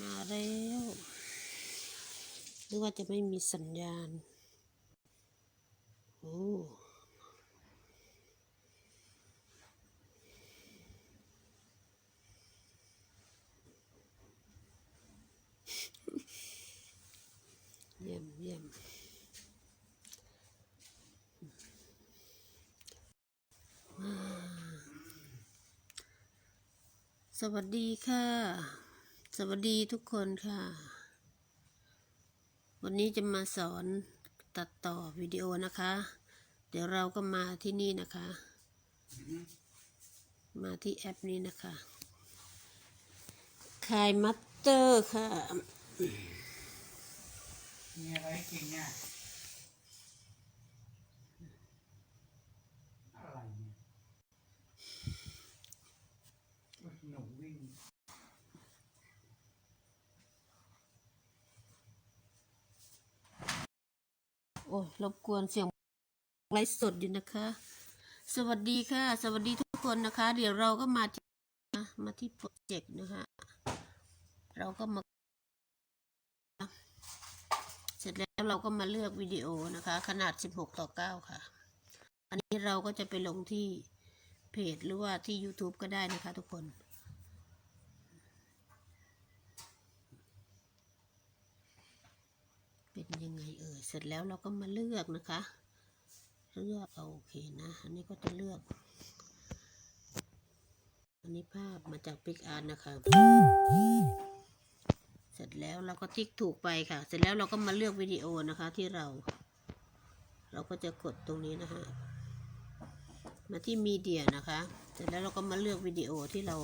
มาแล้วหรือว่าจะไม่มีสัญญาณ โอ้เยี่ยมเยี่ยมสวัสดีค่ะ สวัสดีทุกคนค่ะ วันนี้จะมาสอนตัดต่อวิดีโอนะคะ เดี๋ยวเราก็มาที่นี่นะคะ มาที่แอปนี้นะคะคายมัตเตอร์ค่ะมีอะไรกินเนี่ยอะไรเนี่ยหนูวิ่ง โอ้รบกวนเสียงไลฟ์สดอยู่นะคะ สวัสดีค่ะ สวัสดีทุกคนนะคะ เดี๋ยวเราก็มาที่มาที่โปรเจกต์นะคะเราก็มา เสร็จแล้วเราก็มาเลือกวิดีโอนะคะ ขนาด 16 ต่อ 9 ค่ะ อันนี้เราก็จะไปลงที่เพจหรือว่าที่ YouTube ก็ได้นะคะทุกคน เป็นยังไงเอ่ยเสร็จแล้วเราก็มาเลือกนะคะ เลือกเอาโอเคนะ อันนี้ก็จะเลือก อันนี้ภาพมาจากปิกอาร์นะคะ เสร็จแล้วเราก็ติ๊กถูกไปค่ะ เสร็จแล้วเราก็มาเลือกวิดีโอนะคะที่เรา เราก็จะกดตรงนี้นะคะมาที่มีเดียนะคะ เสร็จแล้วเราก็มาเลือกวิดีโอที่เรา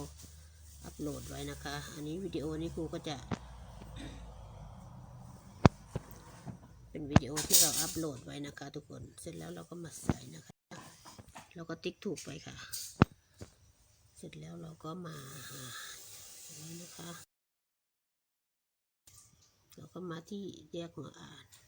อัปโหลดไว้นะคะ อันนี้วิดีโอนี้ครูก็จะ เป็นวิดีโอที่เราอัปโหลดไว้นะคะ ทุกคน เสร็จแล้วเราก็มาใส่นะคะ เราก็ติ๊กถูกไปค่ะ เสร็จแล้วเราก็มาหาอันนี้นะคะ เราก็มาที่แยกหัวอ่าน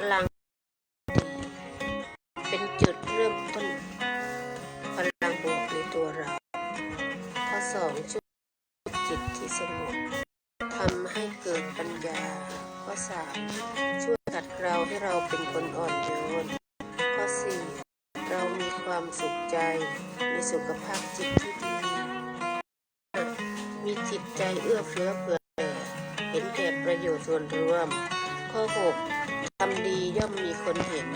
พลัง เป็นจุดเริ่มต้นพลังบวกในตัวเรา ข้อสองช่วยจิตที่สงบทำให้เกิดปัญญา ข้อสามช่วยขัดเกลาให้เราเป็นคนอ่อนโยน ข้อสี่เรามีความสุขใจ มีสุขภาพจิตที่ดี มีจิตใจเอื้อเฟื้อเผื่อแผ่เห็นแก่ประโยชน์ส่วนรวม ข้อ 6. ทำดีย่อมมีคนเห็น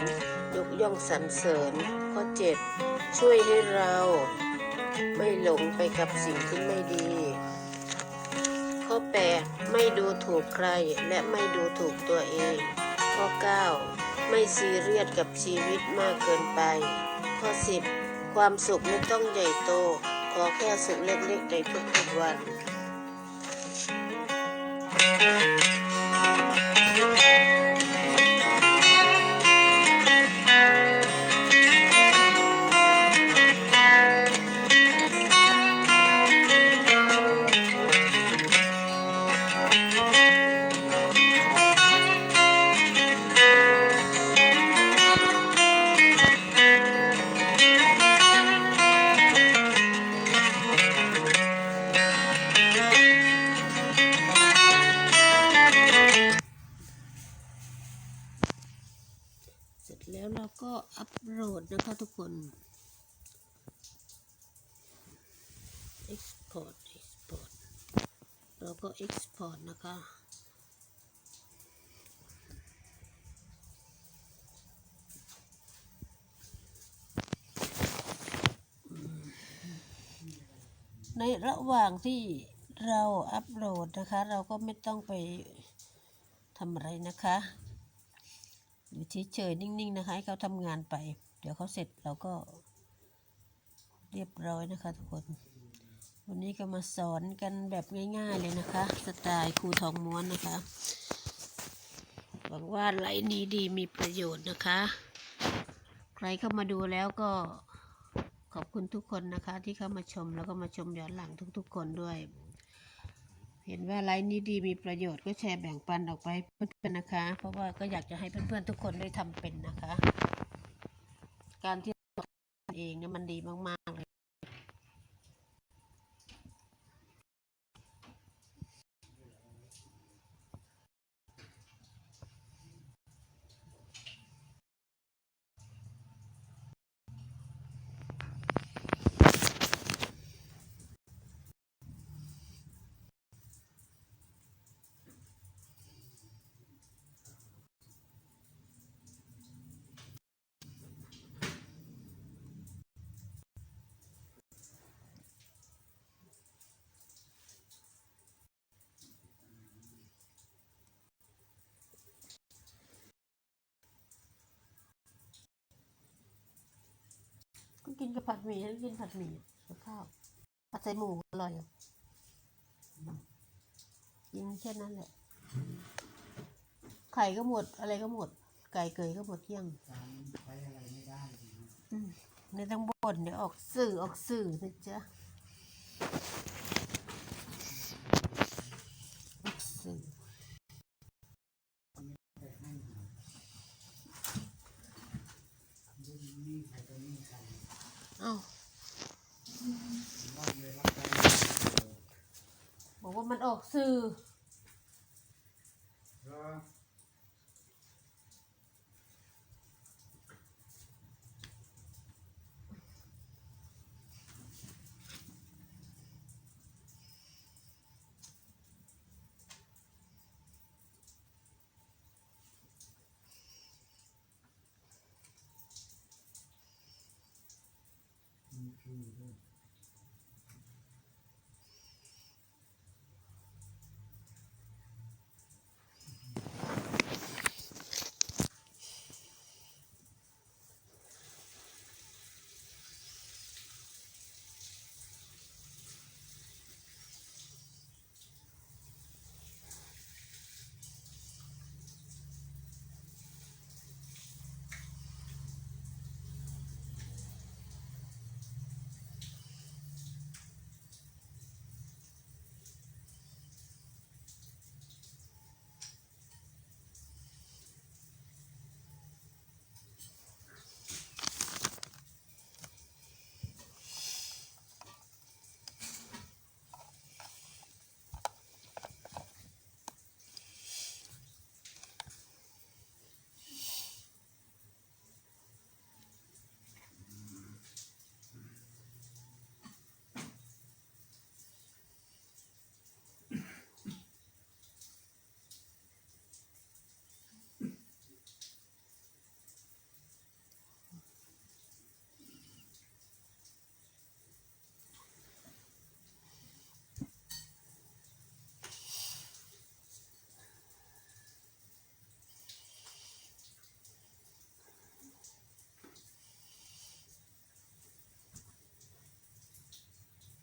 ยกย่องสรรเสริญ ข้อ 7. ช่วยให้เรา ไม่หลงไปกับสิ่งที่ไม่ดี ข้อ 8. ไม่ดูถูกใครและไม่ดูถูกตัวเอง ข้อ 9. ไม่ซีเรียสกับชีวิตมากเกินไป ข้อ 10. ความสุขไม่ต้องใหญ่โต ขอแค่สุขเล็กๆในทุกๆวันเส ดนะคะทุกคน export export เราก็ export นะคะ ในระหว่างที่เราอัปโหลดนะคะ เราก็ไม่ต้องไปทำอะไรนะคะ อยู่เฉยๆนิ่ง ๆ นะคะ ให้เขาทำงานไป เดี๋ยวเขาเสร็จเราก็เรียบร้อยนะคะทุกคน วันนี้ก็มาสอนกันแบบง่ายๆเลยนะคะ สไตล์ครูทองม้วนนะคะ หวังว่าไลน์นี้ดีมีประโยชน์นะคะ ใครเข้ามาดูแล้วก็ขอบคุณทุกคนนะคะ ที่เข้ามาชมแล้วก็มาชมย้อนหลังทุกๆ คนด้วย เห็นว่าไลฟ์นี้ดีมีประโยชน์ก็แชร์แบ่งปันออกไปเพื่อนๆนะคะ เพราะว่าก็อยากจะให้เพื่อนๆทุกคนได้ทำเป็นนะคะ การที่เราทำเองเนี่ยมันดีมาก ๆ เลย กินกับผัดหมี่ฉันกินผัดหมี่กับข้าวผัดใส่หมูอร่อยอะกินแค่นั้นแหละ ไข่ก็หมด อะไรก็หมด ไก่เกยก็หมดเที่ยงการใช้อะไรไม่ได้จริงอืมไม่ต้องบ่นเดี๋ยวออกสื่อออกสื่อนะจ๊ะออกสื่อ แต่ให้หารุ่นนี้ใครจะนี่ใคร เอาว่าบอกว่ามันออกสื่อ